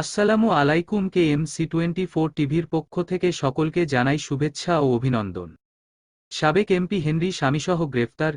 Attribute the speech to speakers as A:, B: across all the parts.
A: আসসালামু আলাইকুম K M C twenty four টিভির পক্ষ থেকে সকলকে জানাই শুভেচ্ছা ও অভিনন্দন। সাবেক এমপি হেনরি স্বামীসহ গ্রেফতার।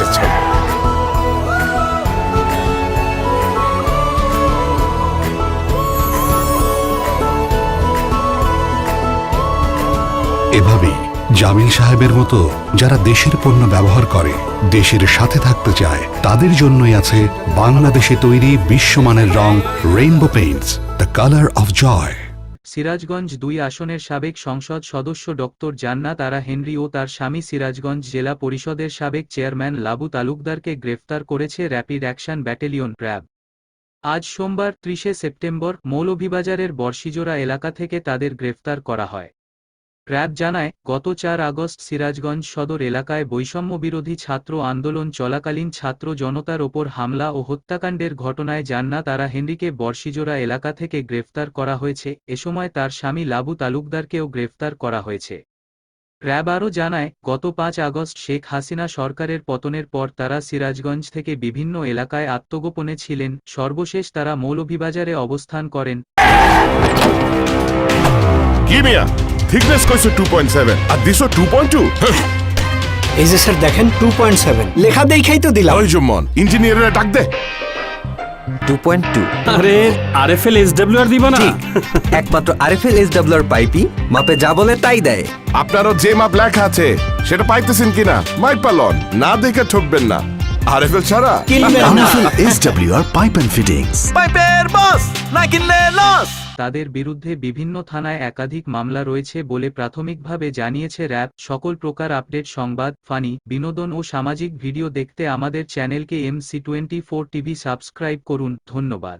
B: এভাবেই জামিল সাহেবের মতো যারা দেশের পণ্য ব্যবহার করে, দেশের সাথে থাকতে চায়, তাদের জন্যই আছে বাংলাদেশে তৈরি বিশ্বমানের রং Rainbow paints the colour of joy
A: Sirajganj দুই আসনের সাবেক সংসদ সদস্য ডক্টর জান্নাত আরা হেনরি ও তার স্বামী সিরাজগঞ্জ জেলা পরিষদের সাবেক চেয়ারম্যান লাবু তালুকদারকে গ্রেফতার করেছে র্যাপিড অ্যাকশন ব্যাটালিয়ন র্যাব আজ সোমবার ত্রিশে সেপ্টেম্বর মৌলভীবাজারের বর্ষিজোড়া এলাকা থেকে তাদের গ্রেফতার করা হয়। র্যাব জানায়, গত চার আগস্ট সিরাজগঞ্জ সদর এলাকায় বৈষম্য বিরোধী ছাত্র আন্দোলন চলাকালীন ছাত্র জনতার ওপর হামলা ও হত্যাকাণ্ডের ঘটনায় জান্নাত তারা হেনরিকে বর্ষিজোড়া এলাকা থেকে গ্রেফতার করা হয়েছে। এ সময় তার স্বামী লাবু তালুকদারকেও গ্রেফতার করা হয়েছে। র্যাব আরও জানায়, গত পাঁচ আগস্ট শেখ হাসিনা সরকারের পতনের পর তারা সিরাজগঞ্জ থেকে বিভিন্ন এলাকায় আত্মগোপনে ছিলেন। সর্বশেষ তারা মৌলভীবাজারে অবস্থান করেন।
C: থিকনেস কইছো 2.7 আর দিছো 2.2
D: এই যে স্যার দেখেন টু পয়েন্ট সেভেন লেখা দেখেই তো দিলাম।
C: ওই জম্মন ইঞ্জিনিয়ারের ডাক দে।
E: টু পয়েন্ট টু
F: আরে আরএফএল এসডব্লিউ আর দিবা না?
E: একমাত্র আরএফএল এস ডাব্লিউ আর পাইপি মাপে যা বলে তাই দেয়।
C: আপনারও যে মাপ লেখা আছে সেটা পাইতেছেন কিনা মাইক পালন না দেখে ঠকবেন না। আরএফএল ছাড়া
D: কিনবেন না।
B: SWR Pipe and Fittings
E: পাইপের বস না কিনলে লস
A: তাদের বিরুদ্ধে বিভিন্ন থানায় একাধিক মামলা রয়েছে বলে প্রাথমিকভাবে জানিয়েছে র্যাব। সকল প্রকার আপডেট, সংবাদ, ফানি, বিনোদন ও সামাজিক ভিডিও দেখতে আমাদের চ্যানেলকে এমসি টোয়েন্টি টিভি সাবস্ক্রাইব করুন। ধন্যবাদ।